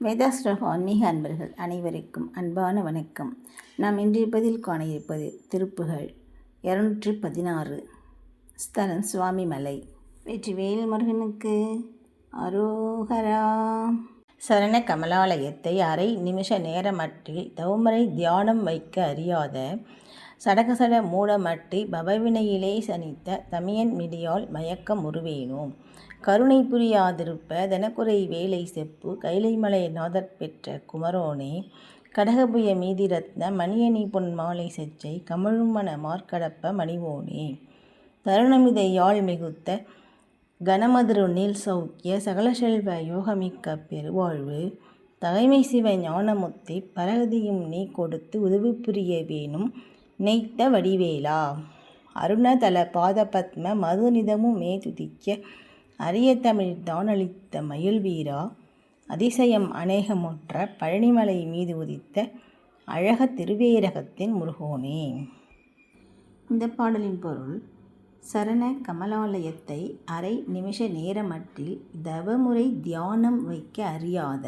வேதாஸ்ரக ஆன்மீக அன்பர்கள் அனைவருக்கும் அன்பான வணக்கம். நாம் இன்றைய பதில் காண இருப்பது திருப்புகள் இரநூற்றி பதினாறு ஸ்தலம் சுவாமிமலை வெற்றிவேல் முருகனுக்கு அரோகரா. சரண கமலாலயத்தை அரை நிமிஷ நேரமட்டில் தவுமரை தியானம் வைக்க அறியாத சடகசட மூடமட்டி பவவினையிலே சனித்த தமியன் மிடியால் மயக்கம் உருவேனோம் கருணை புரியாதிருப்ப தனக்குறை வேலை செப்பு கைலைமலை நாதற் பெற்ற குமரோனே? கடகபுய மீதிரத்ன மணியணி பொன் மாலை செச்சை கமழுமன மார்க்கடப்ப மணிவோனே? தருணமிதை யாழ் மிகுத்த கனமதுரு நீல் சௌக்கிய சகல செல்வ யோகமிக்க பெருவாழ்வு தகைமை சிவ ஞானமுத்தி பரகதியும் நீ கொடுத்து உதவி புரிய வேணும் நெய்த்த வடிவேலா? அருணதல பாதபத்ம மதுநிதமும் மே துதிக்க அரிய தமிழ் தானளித்த மயில் வீரா அதிசயம் அநேகமுற்ற பழனிமலை மீது உதித்த அழக திருவேரகத்தின் முருகோனே. இந்த பாடலின் பொருள் சரண கமலாலயத்தை அரை நிமிஷ நேரமட்டில் தவமுறை தியானம் வைக்க அறியாத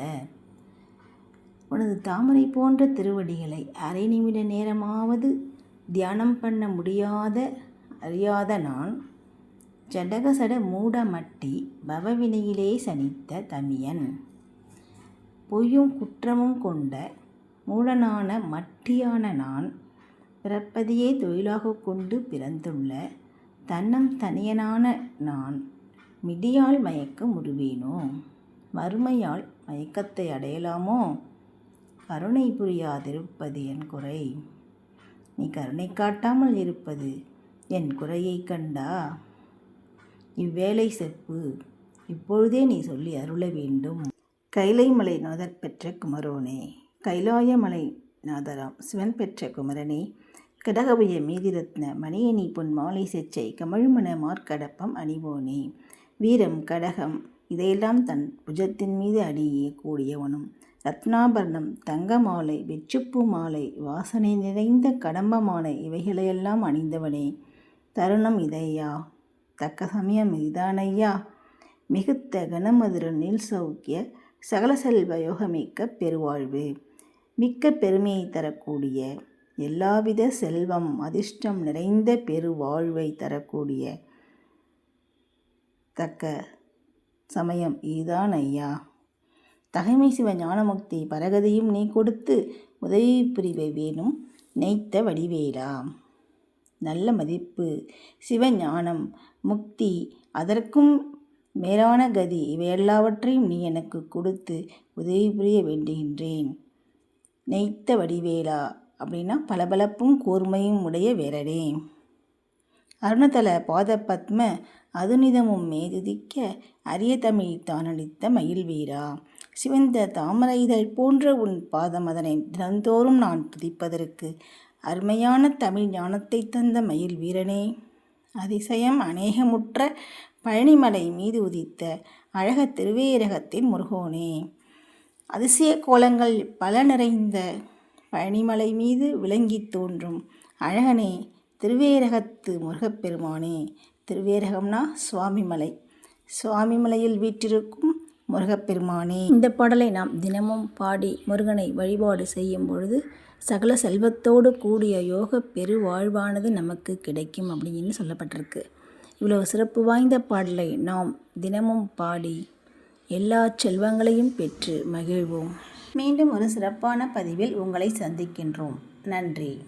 உனது தாமரை போன்ற திருவடிகளை அரை நிமிட நேரமாவது தியானம் பண்ண முடியாத அறியாத நான் ஜடகசட மூடமட்டி பவவினையிலே சனித்த தமியன். பொய்யும் குற்றமும் கொண்ட மூடனான மட்டியான நான் பிறப்பதையே தொழிலாக கொண்டு பிறந்துள்ள தன்னம் தனியனான நான் மிடியால் மயக்க முடுவேனோ? மறுமையால் மயக்கத்தை அடையலாமோ? கருணை புரியாதிருப்பது என் குறை. நீ கருணை காட்டாமல் இருப்பது என் குறையை கண்டா? இவ்வேளை செப்பு இப்பொழுதே நீ சொல்லி அருள வேண்டும். கைலைமலை நாதர் பெற்ற குமரோனே கைலாயமலை நாதராம் சிவன் பெற்ற குமரனே கடகபய மீதிரத்ன மணியணி பொன் மாலை செச்சை கமழ்மண மார்க்கடப்பம் அணிவோனே. வீரம் கடகம் இதையெல்லாம் தன் புஜத்தின் மீது அணியக்கூடியவனும் கூடியவனும் ரத்னாபரணம் தங்க மாலை வெச்சுப்பு மாலை வாசனை நிறைந்த கடம்ப மாலை இவைகளையெல்லாம் அணிந்தவனே. தருணம் இதையா? தக்க சமயம் இதானையா மிகுத்த கனமதுர நீல் சௌக்கிய சகல செல்வ யோகமிக்க பெருவாழ்வு. மிக்க பெருமையை தரக்கூடிய எல்லாவித செல்வம் அதிர்ஷ்டம் நிறைந்த பெருவாழ்வை தரக்கூடிய தக்க சமயம் இதுதான் ஐயா. தகைமை சிவ ஞானமுக்தி பரகதியும் நீ கொடுத்து உதவி புரிவை வேணும் நெய்த்த வடிவேலா. நல்ல மதிப்பு. சிவஞானம் முக்தி. அதற்கும் மேலான கதி. இவையெல்லாவற்றையும் நீ எனக்கு கொடுத்து உதவி புரிய வேண்டுகின்றேன். நெய்த்த வடிவேலா. அப்படின்னா பளபளப்பும் கூர்மையும் உடைய வேரடே அருணதல பாத பத்ம அதுநிதமும் மேதுதிக்க அரிய தமிழ் தானளித்த மயில் வீரா சிவந்த தாமரை இதழ் போன்ற உன் பாதம் அதனை தினந்தோறும் நான் துதிப்பதற்கு அருமையான தமிழ் ஞானத்தை தந்த மயில் வீரனே. அதிசயம் அநேகமுற்ற பழனிமலை மீது உதித்த அழக திருவேரகத்தின் முருகோனே. அதிசய கோலங்கள் பல நிறைந்த பழனிமலை மீது விளங்கி தோன்றும் அழகனே திருவேரகத்து முருகப்பெருமானே. திருவேரகம்னா சுவாமிமலை. சுவாமிமலையில் வீற்றிருக்கும் முருகப்பெருமானே. இந்த பாடலை நாம் தினமும் பாடி முருகனை வழிபாடு செய்யும் பொழுது சகல செல்வத்தோடு கூடிய யோக பெருவாழ்வானது நமக்கு கிடைக்கும் அப்படின்னு சொல்லப்பட்டிருக்கு. இவ்வளவு சிறப்பு வாய்ந்த பாடலை நாம் தினமும் பாடி எல்லா செல்வங்களையும் பெற்று மகிழ்வோம். மீண்டும் ஒரு சிறப்பான பதிவில் உங்களை சந்திக்கின்றோம். நன்றி.